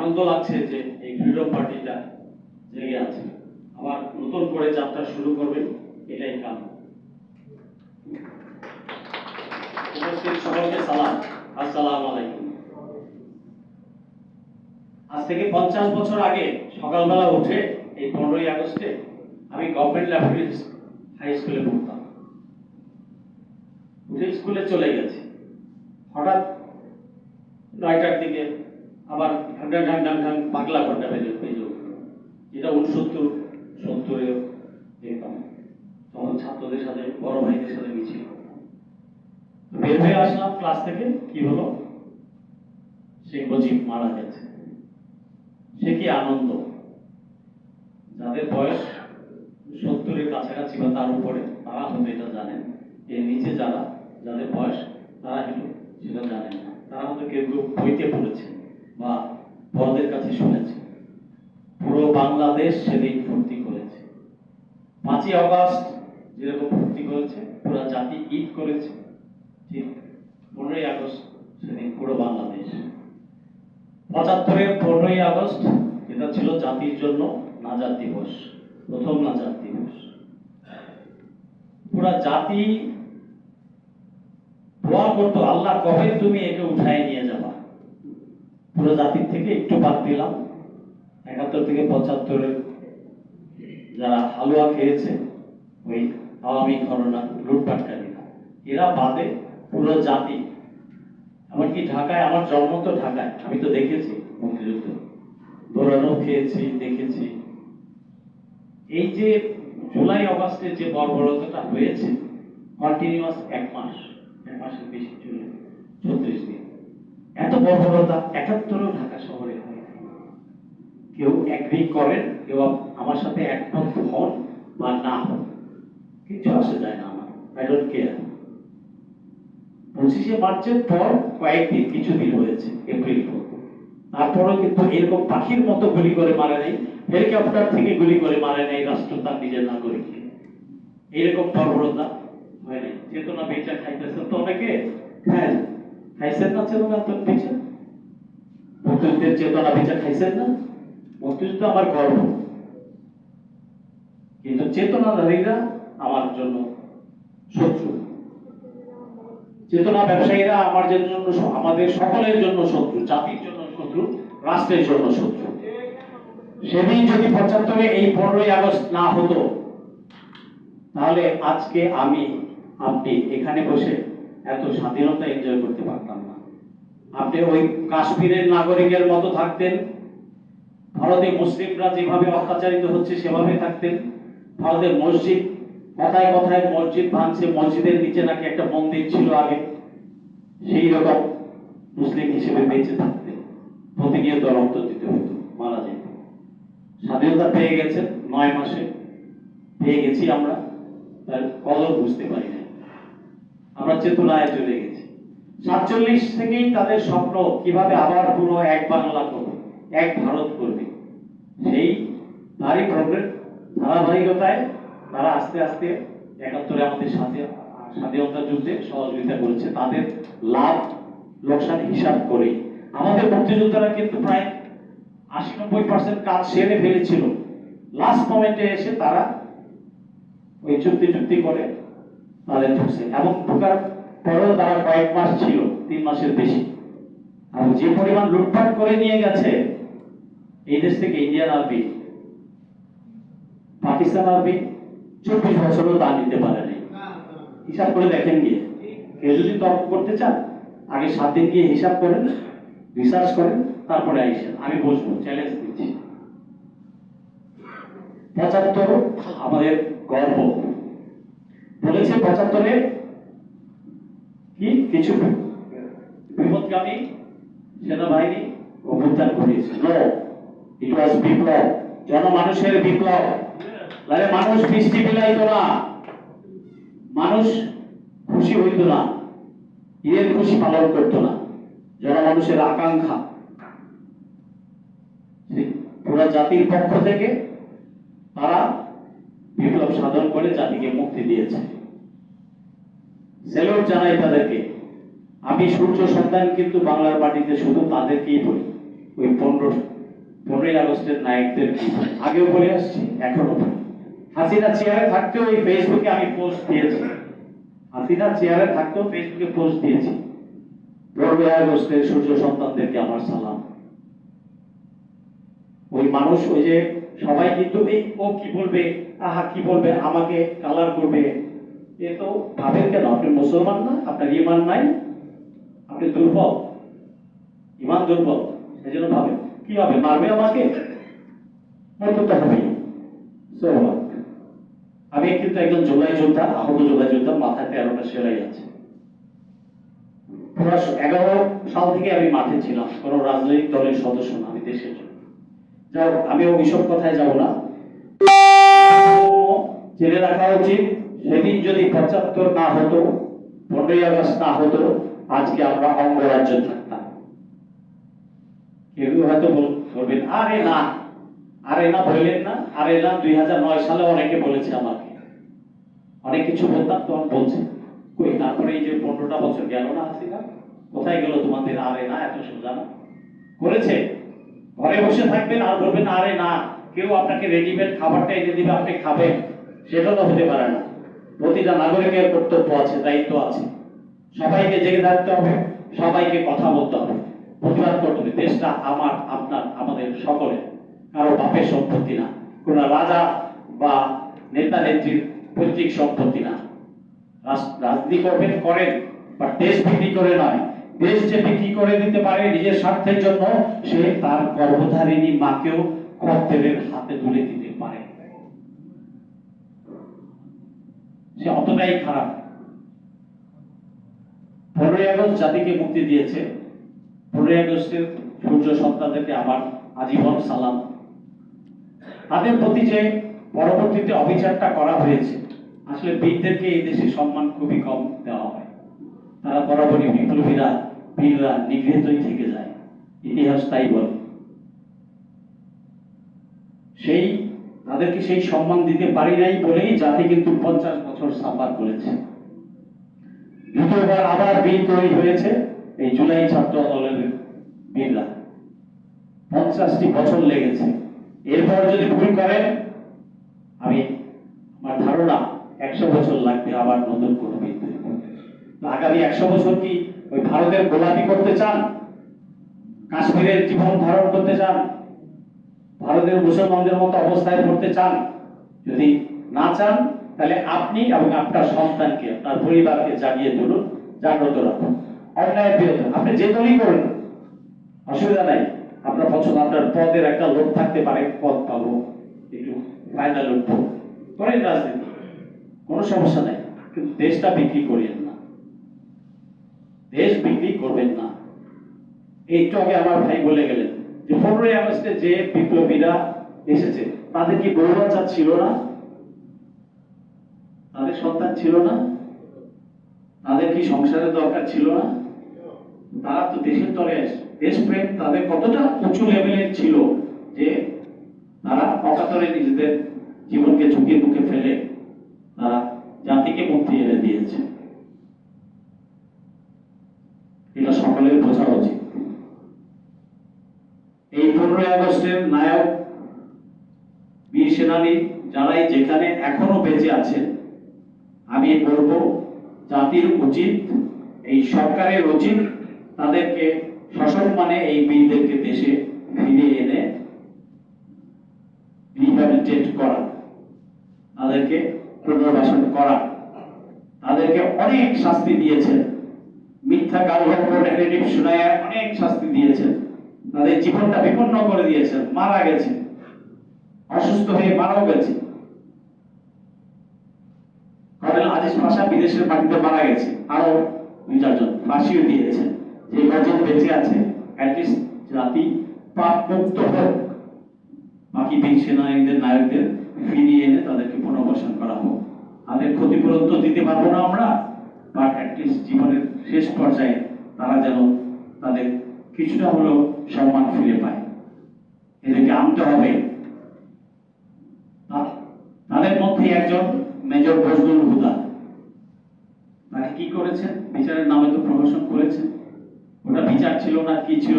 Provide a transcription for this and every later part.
আনন্দ লাগছে যে এই ফ্রিডম পার্টিটা জেগে আছে। আবার নতুন করে যাত্রা শুরু করবে, এটাই কাম সকলকে সালাম। আসসালামু আলাইকুম। আজ থেকে পঞ্চাশ বছর আগে সকালবেলা উঠে এই পনেরোই আগস্টে আমি গভর্নমেন্ট ল্যাবরেটরি হাই স্কুলে পড়তাম। উঠে স্কুলে চলে গেছি। হঠাৎ নয়টার দিকে আবার ঢাং ঢাং ঢাং ঢাং পাগলা ঘণ্টা বেজে বেজে যেটা উনসত্তর, সত্তরে দেখতাম তখন ছাত্রদের সাথে, বড় ভাইদের সাথে মিছিল বের হয়ে আসলাম ক্লাস থেকে, কি হলো? শেখ মুজিব মারা গেছে। সে কি আনন্দ? যাদের বয়স সত্তরের কাছাকাছি বা তার উপরে, তারা হয়তো এটা জানেন। এর নিচে যারা, যাদের বয়স তারা কিন্তু সেটা জানেন না। তারা হয়তো কেউ কেউ বইতে পড়েছেন। বা বড়দের কাছে শুনেছে। পুরো বাংলাদেশ সেদিন ফুর্তি করেছে। পাঁচই আগস্ট যেরকম ফুর্তি করেছে, পুরো জাতি ঈদ করেছে, ঠিক পনেরোই আগস্ট সেদিন পুরো বাংলাদেশ। পঁচাত্তরের পনেরোই আগস্ট, এটা ছিল জাতির জন্য নাজার দিবস, প্রথম নাজার দিবস। পুরা জাতি দোয়া করতো আল্লাহ কবে তুমি একে উঠায় নিয়ে পুরো জাতির থেকে একটু বাদ দিলাম। একাত্তর থেকে পঁচাত্তরের যারা হালুয়া খেয়েছে, ওই আওয়ামী ঘরনা লুটপাটকারীরা, এরা বাদে পুরো জাতি। এমনকি ঢাকায়, আমার জন্ম তো ঢাকায়, আমি তো দেখেছি মুক্তিযুদ্ধ। দৌড়ানো খেয়েছি, দেখেছি। এই যে জুলাই অগাস্টে যে বর্বরতাটা হয়েছে কন্টিনিউয়াস এক মাস, এক মাসের বেশি চলে, ছত্রিশ দিন। এত বর্বরতা, একাত্তরও ঢাকা শহরে হয় কেউ অ্যাগ্রি করেন, কেউ আমার সাথে একমত হন বা না হন। কিছু আসে যায় না আমার। আই ডোন্ট কেয়ার পঁচিশে মার্চের পর কয়েকদিন কিছুদিন হয়েছে, এপ্রিল পর্যন্ত তারপরেও কিন্তু এরকম পাখির মতো গুলি করে মারে নাই, হেলিকপ্টার থেকে গুলি করে মারে নাই রাষ্ট্র তার নিজের নাগরিককে। এইরকম বর্বরতা হয় নাই। চেতনা বেচা খাইতেছেন তো অনেকে। হ্যাঁ। খাইছেন না চেতনা তো বেচা মুক্তিযুদ্ধের চেতনা বেচা খাইছেন না? মুক্তিযুদ্ধ আমার গর্ব। কিন্তু চেতনাধারীরা আমার জন্য শত্রু। চেতনা ব্যবসায়ীরা আমার জন্য আমাদের সকলের জন্য শত্রু, জাতির জন্য শত্রু, রাষ্ট্রের জন্য শত্রু। সেদিন যদি পঁচাত্তরে এই পনেরোই আগস্ট না হতো, তাহলে আজকে আমি, আপনি এখানে বসে এত স্বাধীনতা এনজয় করতে পারতাম না। আপনি ওই কাশ্মীরের নাগরিকের মতো থাকতেন, ভারতে মুসলিমরা যেভাবে অত্যাচারিত হচ্ছে সেভাবে থাকতেন ভারতের মসজিদ, কথায় কথায় মসজিদ ভাঙছে, মসজিদের নিচে নাকি একটা মন্দির ছিল আগে, সেই রকম মুসলিম হিসেবে বেঁচে থাকতেন। প্রতিনিয়ত রক্ত দিতে হতো, মারা যেত। স্বাধীনতা পেয়ে গেছেন নয় মাসে। পেয়ে গেছি আমরা, তার কদর বুঝতে পারি আমরা চেতনায় চলে গেছি। সাতচল্লিশ থেকেই তাদের স্বপ্ন কীভাবে আবার পুরো এক বাংলা করবে, এক ভারত করবে। সেই তারই প্রবলেম ধারাবাহিকতায় তারা আস্তে আস্তে একাত্তরে আমাদের সাথে স্বাধীনতা যুদ্ধে সহযোগিতা করেছে। তাদের লাভ লোকসান হিসাব করে। আমাদের মুক্তিযোদ্ধারা কিন্তু প্রায় আশি নব্বই পার্সেন্ট কাজ সেরে ফেলেছিল। লাস্ট মোমেন্টে এসে তারা ওই চুক্তি চুক্তি করে তাদের ঢুকছে এবং ঢোকার পরেও তারা কয়েক মাস ছিল, তিন মাসের বেশি। আর যে পরিমাণ লুটপাট করে নিয়ে গেছে, এই দেশ থেকে ইন্ডিয়ান আর্মি পাকিস্তান আর্মি চব্বিশ বছরও তা নিতে নাই। হিসাব করে দেখেন গিয়ে। কেউ যদি তর্ক করতে চান, আগে সাত দিন গিয়ে হিসাব করেন রিসার্চ করেন, তারপরে আইসেন। আমি বসবো চ্যালেঞ্জ দিচ্ছি। পঁচাত্তর আমাদের গর্ব। বলেছে পঁচাত্তরে কি? কিছু বিপদগামী সেনাবাহিনী অভ্যুত্থান ঘটিয়েছে। নো ইট ওয়াজ বিপ্লব। জনমানুষের বিপ্লব। তাহলে মানুষ বৃষ্টি বিলাইতো না। মানুষ খুশি হইতো না। ঈদের খুশি পালন করতো না। জনমানুষের আকাঙ্ক্ষা। পুরো জাতির পক্ষ থেকে তারা বিপ্লব সাধন করে জাতিকে মুক্তি দিয়েছে। সেলুট জানাই তাদেরকে, আমি সূর্য সন্তান কিন্তু বাংলার মাটিতে শুধু তাদেরকেই বলি ওই পনেরো, পনেরোই আগস্টের নায়কদের আগেও বলে আসছি এখনও হাসিনা চেয়ারে থাকতেও এই ফেসবুকে আমি পোস্ট দিয়েছি। হাসিনা চেয়ারে থাকতেও ফেসবুকে পোস্ট দিয়েছি। পনেরোই আগস্টের সূর্য সন্তানদেরকে আমার সালাম। ওই মানুষ, ওই যে সবাই কিন্তু এই ও কি বলবে? আহা, কি বলবে? আমাকে কালার করবে। এ তো ভাবেন কেন? আপনি মুসলমান না, আপনার ইমান নাই। আপনি দুর্বল। ইমান দুর্বল। এই জন্য ভাবেন। কি হবে মারবে আমাকে? হবেই। আমি কিন্তু একজন জোলাই যোদ্ধা, আহত জোলাই যোদ্ধা মাথায় তেরোটা সেলাই আছে। এগারো সাল থেকে আমি মাঠে ছিলাম। কোনো রাজনৈতিক দলের সদস্য না, আমি দেশের জন্য। যাই আমি ওইসব কথায় যাব না। জেনে রাখা উচিত, সেদিন যদি পঁচাত্তর না হতো, পনেরোই আগস্ট না হতো, আজকে আমরা অঙ্গরাজ্য থাকতাম। কেউ হয়তো বলবেন, আরে না আরে না বললেন না, আরে না, দুই হাজার নয় সালে অনেকে বলেছে আমাকে। অনেক কিছু বলতাম, তখন বলছে, কই, তারপরে এই যে পনেরোটা বছর গেল না হাসিনা কোথায় গেল তোমাদের আরে না, এত সোজা না? করেছে? ঘরে বসে থাকবেন আর বলবেন, আরে না, কেউ আপনাকে রেডিমেড খাবারটা এনে দিবে, আপনি খাবেন। সেটা তো হতে পারে না। প্রতিটা নাগরিকের কর্তব্য আছে, দায়িত্ব আছে। সবাইকে জেগে থাকতে হবে, সবাইকে কথা বলতে হবে। প্রতিবাদ করতে হবে দেশটা আমার, আপনার, আমাদের সকলের। কারও বাপের সম্পত্তি না, কোন রাজা বা নেতা নেত্রীর পৈতৃক সম্পত্তি না। রাজনীতি করবেন, করেন বা দেশ বিক্রি করে নয়। দেশ যে বিক্রি করে দিতে পারে নিজের স্বার্থের জন্য, সে তার গর্ভধারিণী মাকেও খদ্দেরের হাতে তুলে দিতে পারে। সে অতটাই খারাপ। পনেরোই আগস্ট জাতিকে মুক্তি দিয়েছে। পনেরোই আগস্টের সূর্য সন্তানদেরকে আবার আজীবন সালাম। তাদের প্রতি যে পরবর্তীতে অবিচারটা করা হয়েছে, আসলে বীরদেরকে এই দেশে সম্মান খুবই কম দেওয়া হয়। তারা বরাবরই বিপ্লবীরা বীররা নিগৃহীতই থেকে যায়। ইতিহাস তাই বলে। সেই, তাদেরকে সেই সম্মান দিতে পারি নাই বলেই জাতি কিন্তু পঞ্চাশ বছর সাফার করেছে। দ্বিতীয়বার আবার বীর তৈরি হয়েছে এই জুলাই ছাত্র দলের বীররা। পঞ্চাশটি বছর লেগেছে। এরপর যদি ভুল করেন, আমি আমার ধারণা একশো বছর লাগবে আবার নতুন কোনো বীর তৈরি করতে। আগামী একশো বছর কি ওই ভারতের গোলাপি করতে চান, কাশ্মীরের জীবন ধারণ করতে চান, ভারতের মুসলমানদের মতো অবস্থায় পড়তে চান, যদি না চান, তাহলে আপনি এবং আপনার সন্তানকে, আপনার পরিবারকে জাগিয়ে তুলুন, জাগ্রত রাখুন। অন্যায়ের বিরুদ্ধে। আপনি যে দলই করুন, অসুবিধা নাই। আপনার পছন্দ, আপনার পদের একটা লোক থাকতে পারে, পদ পাবো, একটু ফায়দা লুটবো করেন রাজনীতি, কোনো সমস্যা নাই। কিন্তু দেশটা বিক্রি করিয়েন না। দেশ বিক্রি করবেন না। একটু আগে আমার ভাই বলে গেলেন যে, পনেরোই আগস্টে যে বিপ্লবীরা এসেছে, তাদের কি বউ বাচ্চা ছিল না? তাদের সন্তান ছিল না? তাদের কি সংসারের দরকার ছিল না? তারা তো দেশের তরে দেশপ্রেম তাদের কতটা উঁচু লেভেলের ছিল যে, তারা অকাতরে নিজেদের জীবনকে ঝুঁকির মুখে ফেলে তারা জাতিকে মুক্তি এনে দিয়েছে এটা সকলের বোঝা উচিত এই পনেরোই আগস্টের নায়ক বীর সেনানী যারাই যেখানে এখনও বেঁচে আছেন, আমি বলব, জাতির উচিত, এই সরকারের উচিত তাদেরকে সসম্মানে এই বীরদেরকে দেশে ফিরিয়ে এনে রিহ্যাবিলিটেট করা, তাদেরকে পুনর্বাসন করা। তাদেরকে অনেক শাস্তি দিয়েছেন। মিথ্যা নেগেটিভ অনেক শাস্তি দিয়েছেন। তাদের জীবনটা বিপন্ন করে দিয়েছেন, মারা গেছে অসুস্থ হয়ে মারাও গেছে। কর্নেল আজিজ পাশা বিদেশের মারা গেছে। আরও দুই চারজন ফাঁসিও দিয়েছেন যে কজন বেঁচে আছে অ্যাটলিস্ট জাতি পাপ মুক্ত হোক। বাকি সেনানীদের, নায়কদের ফিরিয়ে এনে তাদেরকে পুনর্বাসন করা হোক। তাদের ক্ষতিপূরণ তো দিতে পারব না আমরা বাট অ্যাটলিস্ট জীবনের শেষ পর্যায়ে তারা যেন তাদের কিছুটা হলেও সম্মান ফিরে পায়। এদেরকে আনতে হবে তা- তাদের মধ্যে একজন মেজর বজলুল হুদা। তাকে কি করেছেন? বিচারের নামে তো প্রহসন করেছেন। ওটা বিচার ছিল না, কি ছিল?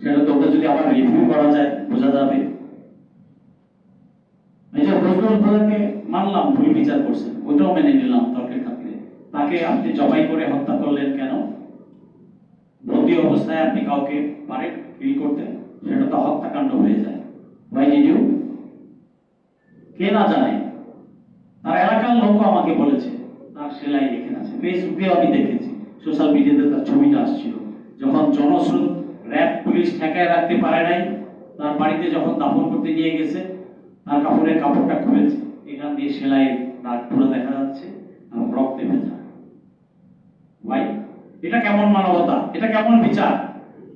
সেটা তো ওটা যদি আবার রিভিউ করা যায়, বোঝা যাবে। মেজর ফজলুল প্রধানকে মানলাম ভুল বিচার করছেন। ওটাও মেনে নিলাম, তর্কের খাতিরে। তাকে আপনি জবাই করে হত্যা করলেন কেন? বন্দি অবস্থায় আপনি কাউকে পারে ফিল করতে সেটা তো হত্যাকাণ্ড হয়ে যায়। ওয়াই ডিড কে না জানে। তার এলাকার লোক আমাকে বলেছে, তার সেলাই এখানে আছে ফেসবুকে আমি দেখেছি, সোশ্যাল মিডিয়াতে তার ছবিটা আসছিল। যখন জনস্রোত, র্যাব, পুলিশ ঠেকায় রাখতে পারে নাই, তার বাড়িতে যখন দাফন করতে নিয়ে গেছে, তার কাপড়ের কাপড়টা খুলেছে। এখান দিয়ে সেলাইয়ের দাগ পুরো দেখা যাচ্ছে, এবং রক্তে ভেজা। ভাই, এটা কেমন মানবতা? এটা কেমন বিচার?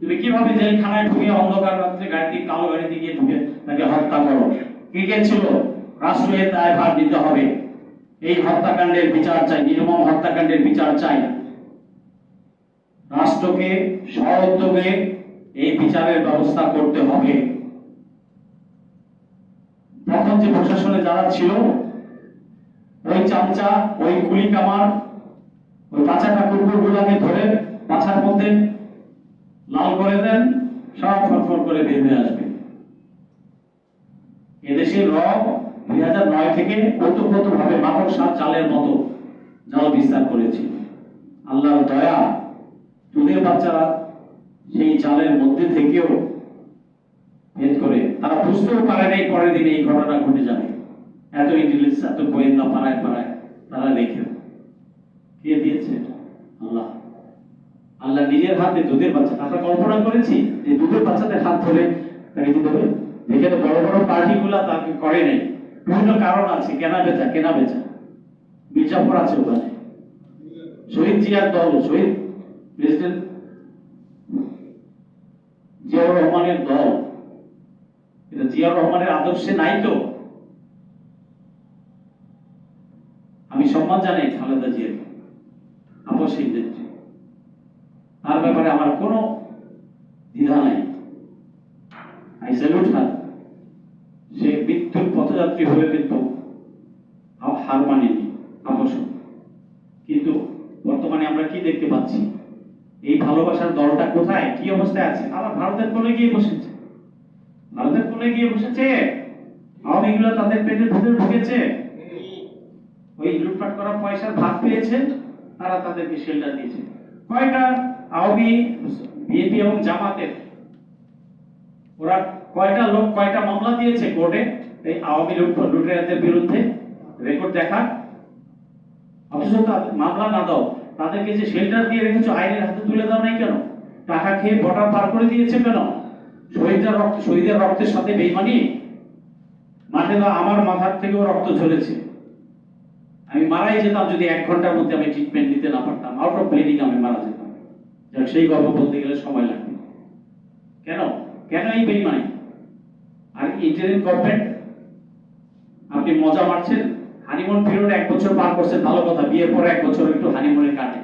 তুমি কীভাবে জেলখানায় ঢুকে অন্ধকার রাত্রে গাড়িতে, কালো গাড়িতে গিয়ে ঢুকে তাকে হত্যা করো? কে কে ছিল? রাষ্ট্রের দায় ভার নিতে হবে। এই হত্যাকাণ্ডের বিচার চাই, নির্মম হত্যাকাণ্ডের বিচার চাই। রাষ্ট্রকে সউদ্যোগে এই বিচারের ব্যবস্থা করতে হবে। তখন যে প্রশাসনে যারা ছিল, ওই চামচা, ওই কুলি কামার, ওই বাচ্চাটা কুকুর গুলাকে ধরে বাছার মধ্যে লাল করে দেন, সব ফটফট করে বের হয়ে আসবে। এদেশের র দুই হাজার নয় থেকে ওতপ্রোত ভাবে মানব সাত জালের মতো জাল বিস্তার করেছে। আল্লাহর দয়া, দুধের বাচ্চারা সেই জালের মধ্যে থেকেও ভেদ করে, তারা বুঝতেও পারে নাই পরের দিন এই ঘটনা ঘটে যাবে। এত ইন্টেলিজেন্স এত গোয়েন্দা পাড়ায় পাড়ায় তারা রেখে কে দিয়েছে আল্লাহ। আল্লাহ নিজের হাতে দুধের বাচ্চা। আমরা কল্পনা করেছি যে দুধের বাচ্চাদের হাত ধরে, তাকে দিতে হবে যেখানে বড় বড় পার্টিগুলা তাকে করে নাই। বিভিন্ন কারণ আছে, কেনা বেচা কেনা বেচা। মির্জাফর আছে ওখানে। শহীদ জিয়ার দল, শহীদ প্রেসিডেন্ট জিয়াউর রহমানের দল। এটা জিয়াউর রহমানের আদর্শে নাই তো। আমি সম্মান জানাই খালেদা জিয়াকে আপসহীন তার ব্যাপারে আমার কোনো দ্বিধা নাই আই স্যালুট হার সে মৃত্যুর পথযাত্রী হয়ে কিন্তু আ- হার মানেনি আপস কিন্তু বর্তমানে আমরা কি দেখতে পাচ্ছি এই ভালোবাসার দলটা কোথায় কি অবস্থায় আছে আবার ভারতের কোলে গিয়ে বসেছে। ভারতের কোলে গিয়ে বসেছে? আওয়ামী লীগরা তাদের পেটের ভিতরে ঢুকেছে। ওই লুটপাট করা পয়সার ভাগ পেয়েছে, তারা তাদেরকে শেল্টার দিয়েছে। কয়টা আওয়ামী বিএনপি এবং জামাতের? ওরা কয়টা লোক, কয়টা মামলা দিয়েছে কোর্টে? এই আওয়ামী লুট- লুটেরাদের বিরুদ্ধে রেকর্ড দেখা। অথচ মামলা না দাও। তাদেরকে যে শেল্টার দিয়ে রেখেছো, আইনের হাতে তুলে দাও নাই কেন? টাকা খেয়ে বর্ডার পার করে দিয়েছে কেন? শহীদদের রক্ত শহীদের রক্তের সাথে বেইমানি? মাঠে তো আমার মাথার থেকেও রক্ত ঝরেছে। আমি মারাই যেতাম যদি এক ঘণ্টার মধ্যে আমি ট্রিটমেন্ট দিতে না পারতাম। আউট অফ ব্লিডিং আমি মারা যেতাম। সেই গল্প বলতে গেলে সময় লাগবে। কেন? কেন এই বেইমানি? আর ইন্টারিম গভর্নমেন্ট, আপনি মজা মারছেন। হানিমুন পিরিয়ড এক বছর পার করছেন, ভালো কথা। বিয়ের পর এক বছর একটু হানিমুনে কাটে।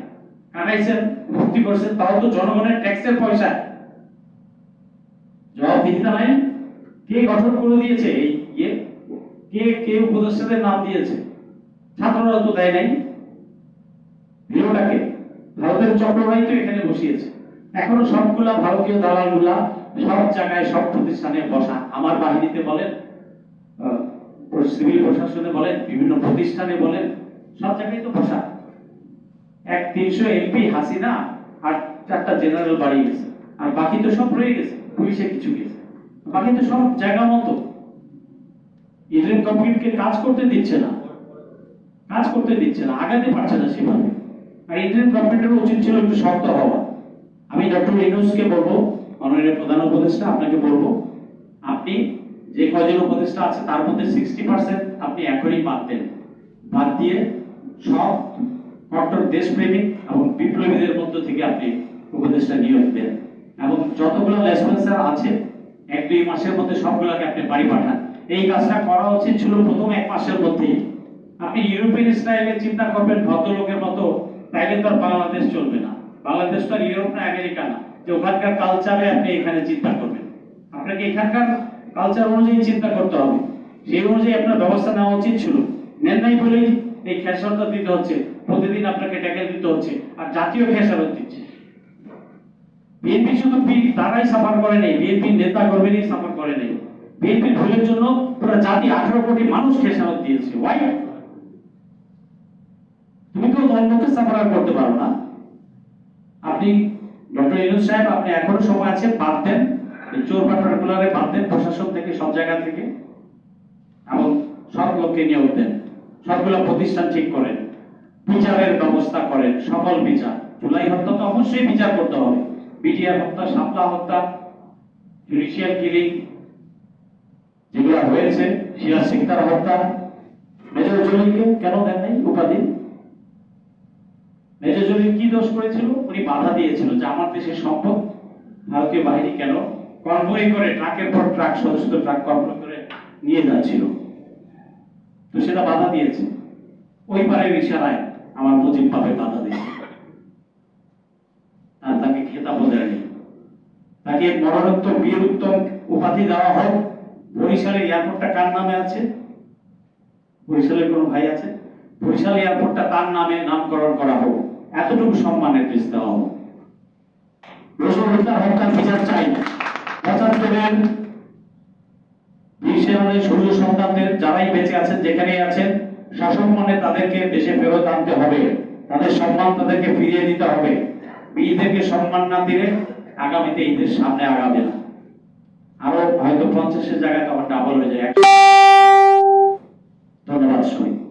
কাটাইছেন ভর্তি করছেন, তাও তো জনগণের ট্যাক্সের পয়সা। জবাবদিহিতা নাই কে গঠন করে দিয়েছে? এই ইয়ে কে কে উপদেষ্টাদের নাম দিয়েছে? ছাত্ররা তো দেয় নাই। ভিড়টাকে ভারতের চক্ররাই তো এখানে বসিয়েছে। এখনও সবগুলা ভারতীয় দালালগুলা সব জায়গায়, সব প্রতিষ্ঠানে বসা। আমার বাহিনীতে বলেন সিভিল প্রশাসনে বলেন, বিভিন্ন প্রতিষ্ঠানে বলেন, সব জায়গায় তো বসা। এক তিনশো এমপি হাসিনা আর চারটা জেনারেল বাড়িয়ে গেছে। আর বাকি তো সব রয়ে গেছে পুলিশে কিছু গেছে। বাকি তো সব জায়গা মতো। ইন্ডিয়ান কমিউনিটিকে কাজ করতে দিচ্ছে না। কাজ করতে দিচ্ছে না, আগাতে পারছে না সেভাবে। আর ইন্ডিয়ান গভর্নমেন্টের উচিত ছিল একটু শক্ত হওয়া। আমি ডক্টর ইউনুসকে বলব, মাননীয় প্রধান উপদেষ্টা আপনাকে বলব, আপনি যে কয়জন উপদেষ্টা আছে তার মধ্যে সিক্সটি পার্সেন্ট আপনি এখনই বাদ দেন। বাদ দিয়ে সব কট্টর দেশপ্রেমিক এবং বিপ্লবীদের মধ্য থেকে আপনি উপদেষ্টা নিয়োগ দেন। এবং যতগুলো লেসপেন্সার আছে, এক দুই মাসের মধ্যে সবগুলোকে আপনি বাড়ি পাঠান। এই কাজটা করা উচিত ছিল প্রথম এক মাসের মধ্যেই। আপনি ইউরোপিয়ান স্টাইলে চিন্তা করবেন, ভদ্রলোকের মতো, তাইলে তো আর বাংলাদেশ চলবে না। বাংলাদেশ তো আর ইউরোপ না, আমেরিকা না। যে ওখানকার কালচারে আপনি এখানে চিন্তা করবেন। আপনাকে এখানকার কালচার অনুযায়ী চিন্তা করতে হবে। সেই অনুযায়ী আপনার ব্যবস্থা নেওয়া উচিত ছিল। নেন নাই বলেই এই খেসারত দিতে হচ্ছে। প্রতিদিন আপনাকে ট্যাকেল দিতে হচ্ছে, আর জাতীয় খেসারত দিচ্ছে বিএনপি শুধু তারাই সাফার করে নেই নেতা সাফার করে নেই। বিএনপির ভুলের জন্য পুরো জাতি আঠারো কোটি মানুষ দিয়েছে। ওয়াই তুমি সাফার করতে পারো না। আপনি ডক্টর সাহেব, আপনি এখনও সময় আছে, বাদ দেন। চোর বাটপার গুলারে বাদ দেন, প্রশাসন থেকে, সব জায়গা থেকে। এবং সব লোককে নিয়োগ দেন। সবগুলো প্রতিষ্ঠান ঠিক করেন। বিচারের ব্যবস্থা করেন সকল বিচার। জুলাই হত্যা তো অবশ্যই বিচার করতে হবে। বিটিআর হত্যা, শাপলা হত্যা জুডিশিয়াল কিলিং যেগুলো হয়েছে সিরাজ সিকদার হত্যা, মেজর জলিলকে কেন দেন নাই উপাধি? মেজর জলিল কি দোষ করেছিল? উনি বাধা দিয়েছিল যে আমার দেশের সম্পদ ভারতীয় বাহিনী কেন কনভয় করে ট্রাকের পর ট্রাক, সদস্য ট্রাক কনভয় করে নিয়ে যাচ্ছিল। তো সেটা বাধা দিয়েছে। ওই পারের ইশারায় আমার মুজিব পাবে বাধা দিয়েছে। আর তাকে খেতাব দেয়নি। তাকে মরণোত্তর বীর উত্তম উপাধি দেওয়া হোক বরিশালের এয়ারপোর্টটা কার নামে আছে? বরিশালের কোনো ভাই আছে? বরিশাল এয়ারপোর্টটা তার নামে নামকরণ করা হোক? এতটুকু সম্মানের দেশ দেওয়া হোক। যারাই বেঁচে আছেন, যেখানেই আছেন শাসন মানে তাদেরকে দেশে ফেরত আনতে হবে। তাদের সম্মান তাদেরকে ফিরিয়ে দিতে হবে। বীরদেরকে সম্মান না দিলে আগামীতে ঈদের সামনে আগাবে না। আরও হয়তো পঞ্চাশের জায়গায় তখন ডাবল হয়ে যায়। ধন্যবাদ সবাই